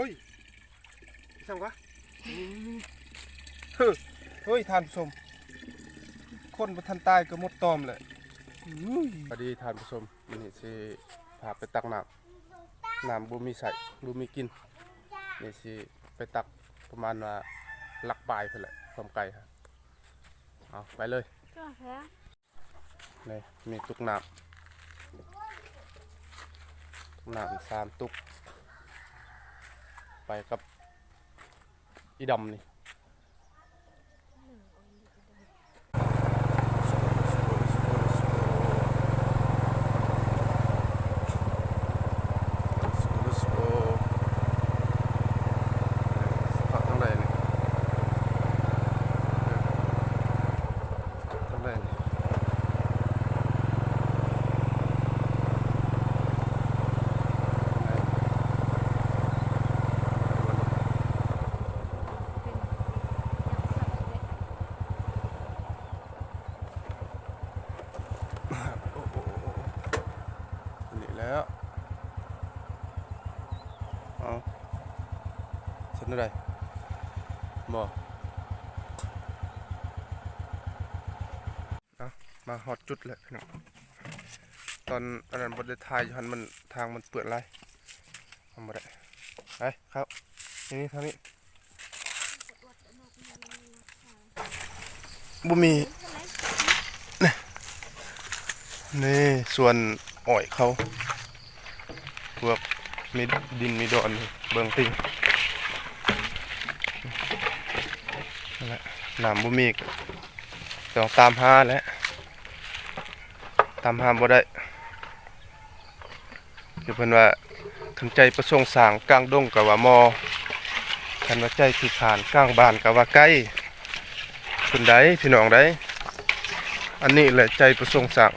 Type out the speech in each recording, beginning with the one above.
โอ้ยสั่งวะเฮ้ยเฮ้ยทานผู้ชม คนบ่ทันตายก็หมดตอมแหละสวัสดีทานผู้ชมมันนี่สิพาไปตักน้ำน้ำบ่มีใส่บ่มีกินนี่สิไปตักประมาณว่าหลักปลายเพิ่นแหละความไกลครับเอาไปเลยก็แพ้นี่มีตุกน้ำตุกน้ำสามตุก ไปกับอีดำนี่พักทั้งใดนี่ทั้งใดนี่ โอ้โหนี่แล้วเอา เสร็จแล้วได้บ่เอามาฮอดจุดแล้วพี่น้องตอนอันนั้นบไดถ่ายยันมันทางมันเปื้อนไรทำบ่ได้ไปครับนี่นี่ทางนี้บ่มีนี่ส่วนอ้อยเขาพวกมีดินมีดอนเบิ่งติงนั่ หนำบ่มีกต้องตามหาแหล้วตามหาบ่ได้คือเพิ่นว่าคันใจประสงค์สร้างกลางดงก็ว่ามอคันว่าใจที่ขานกลางบ้านก็ว่าใกล้คุณใดพี่น้องใดอันนี้แหละใจประสงค์สร้าง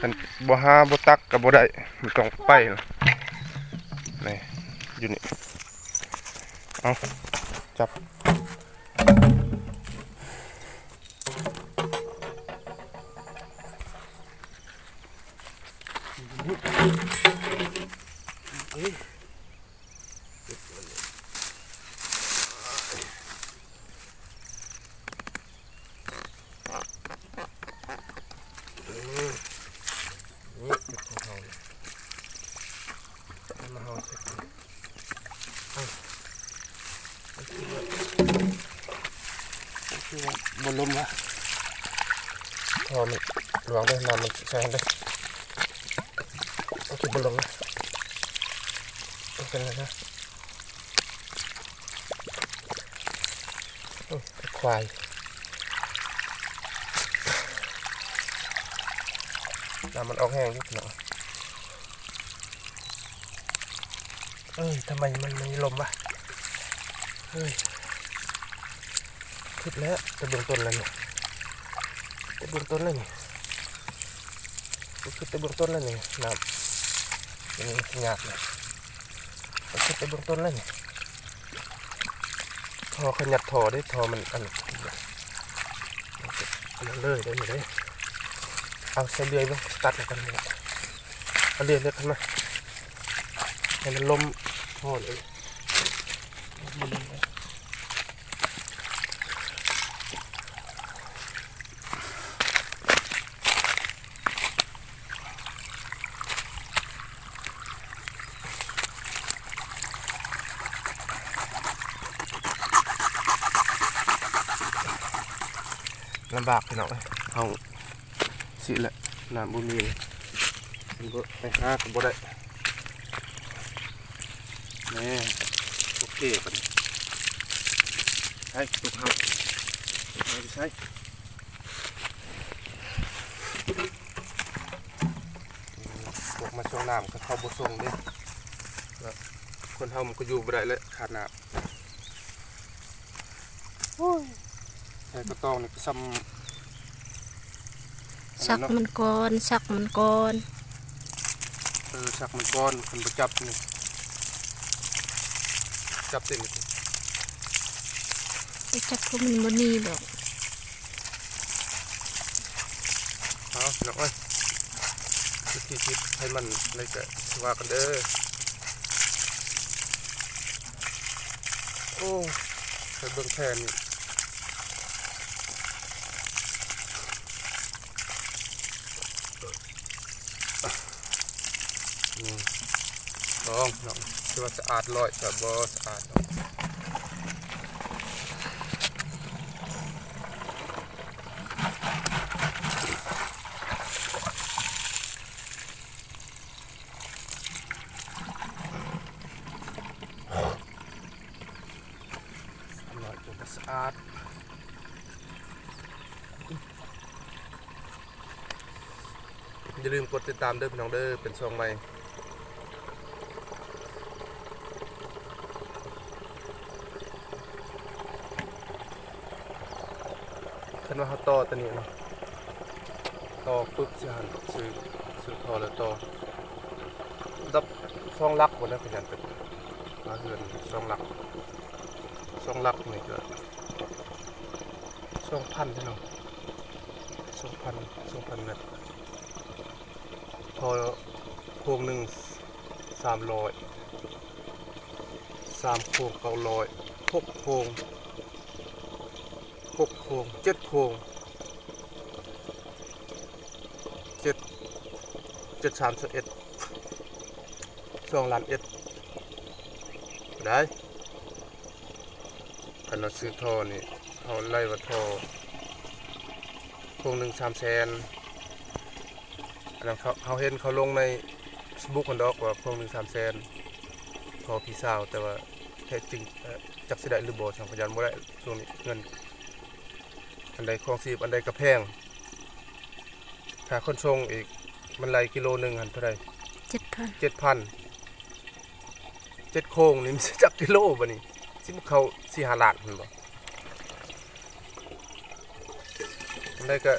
คันบ่หาบ่ตักก็บ่ได้มันต้องไปล่ะนี่อยู่นี่เอาจับ อว่าบนลมละพอมันหลวงได้น้ำมันแซงได้เอาคือ บนลมนะเอาเป็นไรนะควายน้ำมันออกแห้งนิดหน่อยเอ้ยทำไมมันไม่ลมวะเฮ้ยคิดแล้วจะเบื้องต้นแล้วเนี่ยจะเบื้องต้นแล้วนี่กูคิดแต่เบื้องต้นแล้วนี่ยน้ำ ยังมีหยาบเลยกูคิดแต่เบื้องต้นเลยทอขยับทอได้ทอมันอันนั้นอันนั้นเลยได้หมเลยเอาใช้เลื่อยลงตัดกันเลยเอาเลื่อยเลือกขึ้นมาให้มันล้มพอเลย ลมไปลำบากไปหน่อยเอาสิแหละน้ำบุมีเลยมันก็ไปหาก็บ่ได้แนี่โอเคปันใช่ตุกเฮาตุกเฮาใช่พวกมาส่งน้ำก็เข้าบ่ส่งเด้แล้วคนเฮามันก็อยู่บ่ได้เลยขาดน้ำ โอ้ยใส่กระตองนี่ก็ซ้ำสักมันก่อนสักมันก่อนเออสักมันก้อนคนไปจับนี่จับตินี่ไปจับพวกมันบนี่ดอกเอาพี่น้องเอ้ยวิธีคิดให้มันเลยก็ว่ากันเด้ออ้ไปเบิ่งแผนนี่นี่ ลองน้องคือว่าสะอาดร้อยแต่บ่สะอาดดอกสะอาดจนบ่สะอาดอย่าลืมกดติดตามเด้อพี่น้องเด้อเป็นช่องใหม่ นว่าเขาต่อตัวนี้เนาะต่อปุ๊บสิหันซื้อซื้อพอแล้วต่อดับซองลักหมดแล้วพยานเป็นมาเฮือนซองลักซองลักนี่ก็ซองพันใช่เนาะซองพันซองพันเมตรพอโครงหนึ่งสามร้อยสามโครงเก้าร้อยหกโครง หกโครงเจ็ดโครงเจ็ดเจ็ดสามสิบเอ็ดสองล้านเอ็ดได้คันเราซื้อท่อนี่เขาไล่ว่าท่อโครงหนึ่งสามแสนอันนั้นเขาเขาเห็นเขาลงในสบุกคนดอกว่าโครงหนึ่งสามแสนพอพี่สาวแต่ว่าแท้จริงจักสิได้หรือบ่ช่างพยานบ่ได้ช่วงนี้เงิน อันใดคลองสีบอันใดกระแพงถ้าคนชงอีกมันไหลกิโลหนึ่งหันเท่าไรเจ็ดพันเจ็ดพันเจ็ดโค้งนี่มันสิจักกิโลบ่นี่สิมันเขาสี่ห้าล้านหันบ่อันใดก็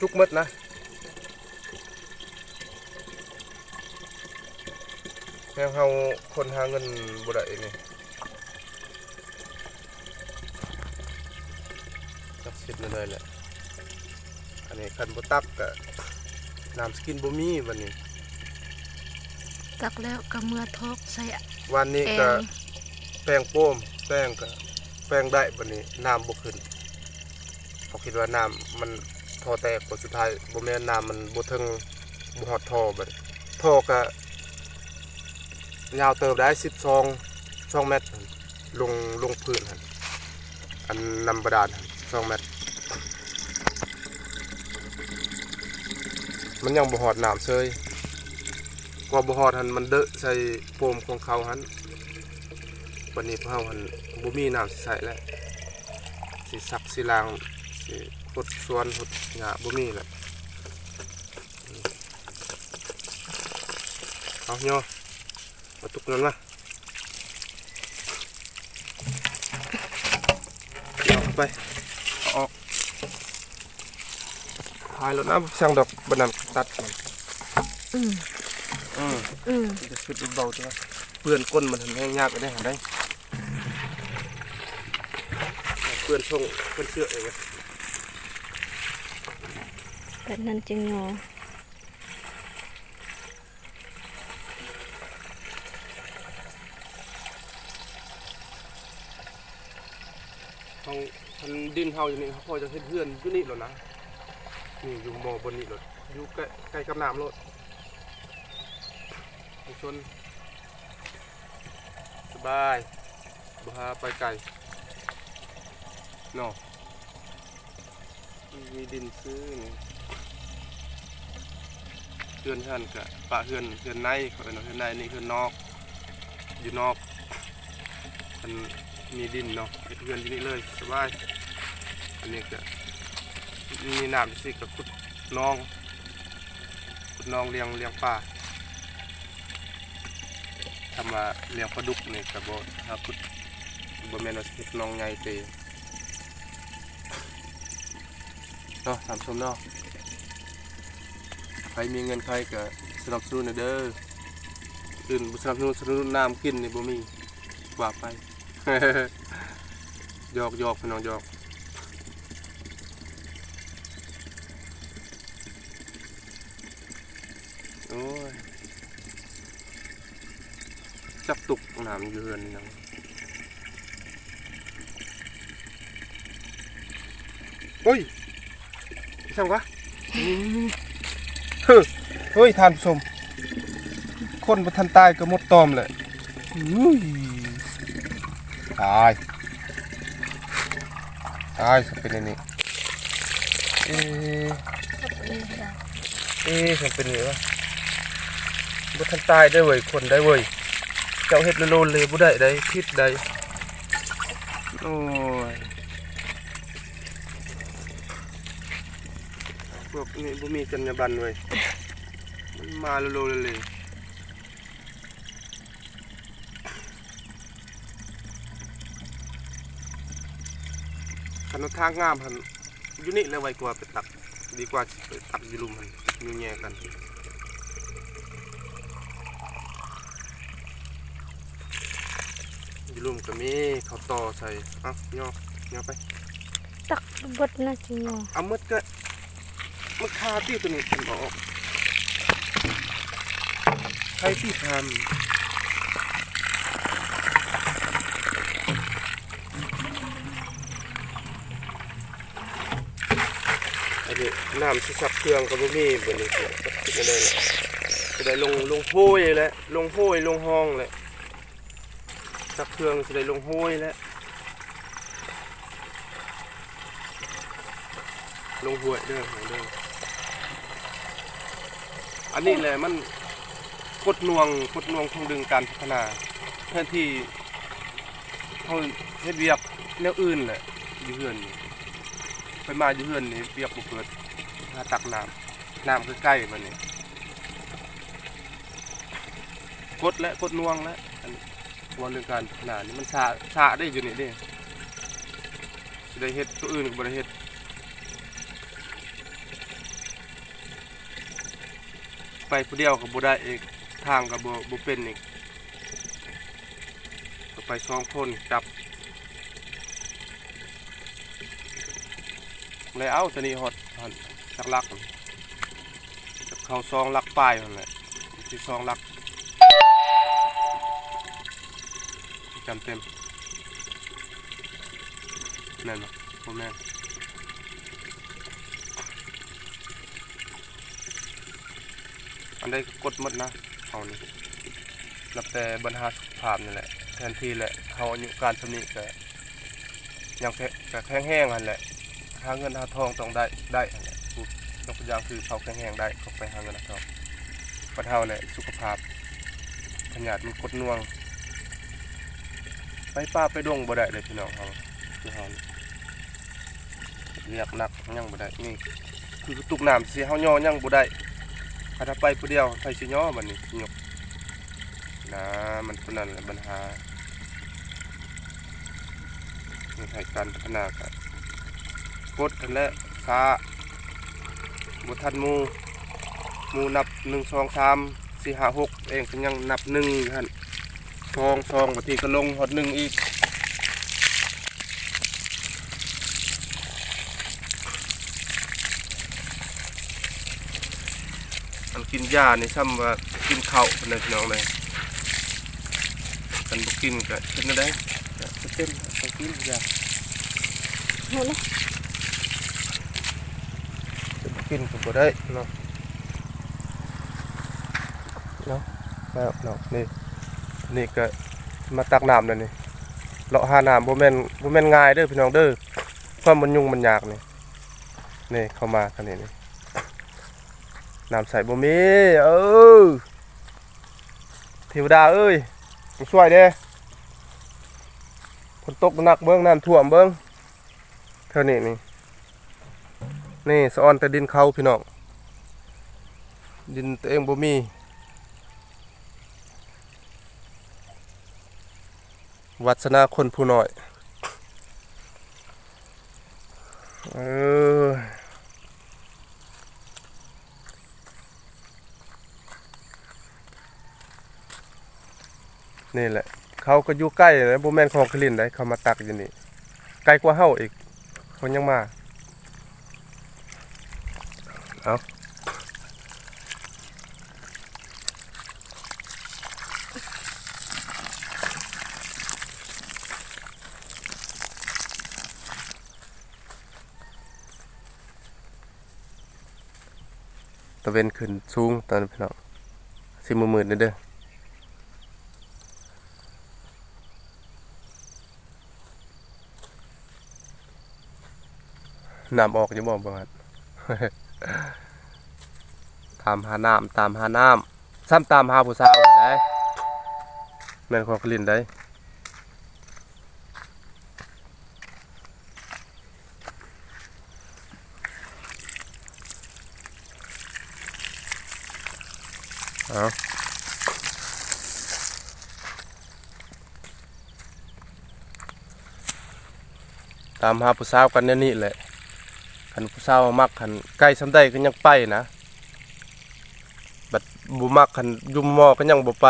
จุกหมดนะ แม่งเฮาคนหาเงินบ่ได้นี่ จักสิบเลยแหละ อันนี้คันบ่ตักก็น้ำสกินบ่มีวันนี้ ตักแล้วก็เมื่อทอกใส่วันนี้แกก็งแป้งโป้มแป้งก็แป้งได้บัดนี้น้ำบ่ขึ้นเขาคิดว่าน้ำมันท่อแตกผลสุดท้ายบ่แม่นน้ำมันบ่ถึงบ่ฮอดท่อบัดนี้ท่อก็ยาวเติบได้12 2เมตรหั่นลงลงพื้นหั่นอันนำบาดาลหั่น2เมตร มันยังบ่ฮอดน้ำเซยกว่าบ่ฮอดหันมันเดอะใส่โฟมของเขาหันวันนี้พวกเฮาหันบ่มีน้ำสิใส่แล้วสิซักสิล้างสิหดสวนหดหญ้าบ่มีแล้วเอืมเอาโยเอาตุกนั้นมาเอาเข้าไปเอาออก หายแล้วนะช่างดอกบนันตัดมันอืมอืมอืมจะชุดเบาๆจ้ะเปื้อนก้นมันทำให้ยากไปได้หาได้เปื้อนช่องเปื้อนเสื้อเองแบบนั้นจึงงอเขาทันดินเฮาอยู่นี่เขาพอจะเฮ็ดเพื่อนอยู่นี่แล้วนะ นี่อยู่หมอบนนี่เลยอยู่ใกล้ใกล้กับน้ำรถไปชนสบายบ่หาไปไกลเนาะมีดินซื้อนี่เฮือนท่านกะปะเฮือนเฮือนในเขาเอิ้นเฮือนในนี่เฮือนนอก อยู่นอกมันมีดินเนาะเฮือนที่นี่เลยสบายอันนี้ก็ มีน้ำสิกับขุดน้องขุดน้องเลี้ยงเลี้ยงปลาทำมาเลี้ยงปลาดุกนี่กับโบถ้าขุดบแม่นว่าสิน้องใหญ่เตเนาะถามชมเนาะใครมีเงินใครก็สนับสนุนน่อยเด้ออื่นสนับสนุนสนับสนุนน้ำกินนี่บ่มีว่าไปหยอกหยอกพี่น้องหยอก น้ำยือนนะโอ้ยช่างวะเฮ้ยท่านผู้ชม คนบนทันตายก็หมดตอมเลยอุ้ยตายตายสัเป็นนี่เอเอสัเป็นนี่วะบนทันตายได้เว้ยคนได้เว้ย เจ้าเฮ็ดโลนเลยบ่ได้ได้พิษได้โอ้ยพวกนี้บ่มีจรรยาบรรณเว้ยมันมาโลนเลยคันทางงามหันอยู่นี่แล้วไวกว่าไปตัก ดีกว่าไปตักอยูรุมมันมีแง่กัน อยูรุมก็มีเขาวต่อใส่เอ้าย่อย่อไป ตักบดนะจิโยเอามืดก็มืดคาที่ตัวนี้มันออกใครที่ทำอันนี้น้ำที่สับเครื่องก็บ่มีบนนี้ก็คิดอะไรล่ะจะได้ลงลงโห้ยแหล้วลงโห้ยลงห้องแหละ สับเครื่องจะได้ลงห้ยแล้ว ลงหวยเด้อของเด้ออันนี้แหละมันกดนวงกดนวงคงดึงการพัฒนาแทนที่เขาเฮ็ดเวียกแนวอื่นแหละอยู่เฮือนไปมาอยู่เฮือนนี่เวียกบ่เกิดหาตักน้ำน้ำใกล้ๆมันนี่กดและกดนวงและ อันว่าเรื่องการพัฒนานี่มันชาชาได้อยู่นี่เด้สิได้เฮ็ดตัวอื่นก็บ่ได้เฮ็ดไปผู้เดียวกับบุได้อีกทางกับบุเป็นอีกก็ไปสองคนจับเลยเอาตัวนี้ฮอดหันลักลัก เข้าซองลักป้ายนั่นแหละที่ซองลัก จำเต็มนั่นเนาะพ่อแม่อันใดก็กดหมดนะเอานี่นับแต่บรรหาสุขภาพนี่แหละ แทนที่แหละเขาอายุการชำนิก็ยังแค่แข็งแห้งหันแหละหาเงินหาทองต้องได้ได้หันแหละยกตัวอย่างคือเขาแข็งแห้งได้เขาไปหาเงินหาทองปัญหาแหละสุขภาพขยาดมันกดน่วง ปป้าไปดงบ่ได้เลยพี่น้องเขาคือเขาเรียกหนักยังบ่ได้นี่คือตุกน้ำเสียเฮาย่อยังบ่ได้ถ้าไปผู้เดียวไปสิย่อบัดนี้สิยกนะมันคนนั้นแหละปัญหาในไทยการพัฒนากันกดกันและช้าบุทันมูมูนับหนึ่งสองสามสี่ห้าหกเองก็ยังนับหนึ่งอยู่หัน สองสองบางทีก็ลงหดหนึ่งอีกมันกินหญ้านี่ซ้ำว่ากินข้าวเป็นพี่น้องเลยกันบุกินก็เป็นอะไรก็เต็มต้องกินหญ้าเห็นไหมจะบ่กินก็บ่ได้เนาะเนาะแล้วเนาะนี่ นี่ก็มาตักน้ำแล้วนี่เลาะหาน้ำบ่แม่นบ่แม่นง่ายเด้อพี่น้องเด้อความมันยุ่งมันยากนี่นี่เข้ามาคันนี้นี่น้ำใสบ่มีเออเทวดาเอ้ยมาช่วยเด้ฝนตกหนักเบิ่งน้ำท่วมเบิ่งเท่านี้นี่นี่สะออนแต่ดินเขาพี่น้องดินตัวเองบ่มี วัสนาคนผู้น้อย เออนี่แหละ เขาก็อยู่ใกล้นะบ่แม่นของคลินได้เขามาตักอยู่นี่ไกลกว่าเฮาอีกคนยังมา เอาะเวนขึ้นสูงตอนพี่น้องสิมือมืดเด้อน้ำออกจะบอกประมาณตามหาน้ำตามหาน้ำซ้ำตามหาผู้สาวได้แม่นของกลินได้ เอาตามหาผู้สาวกันแนวนี่แหละคันผู้สาวมักคันใกล้สำได้ก็ยังไปนะ บัดบุมักคันยุมหมอก็ยังบ่ไป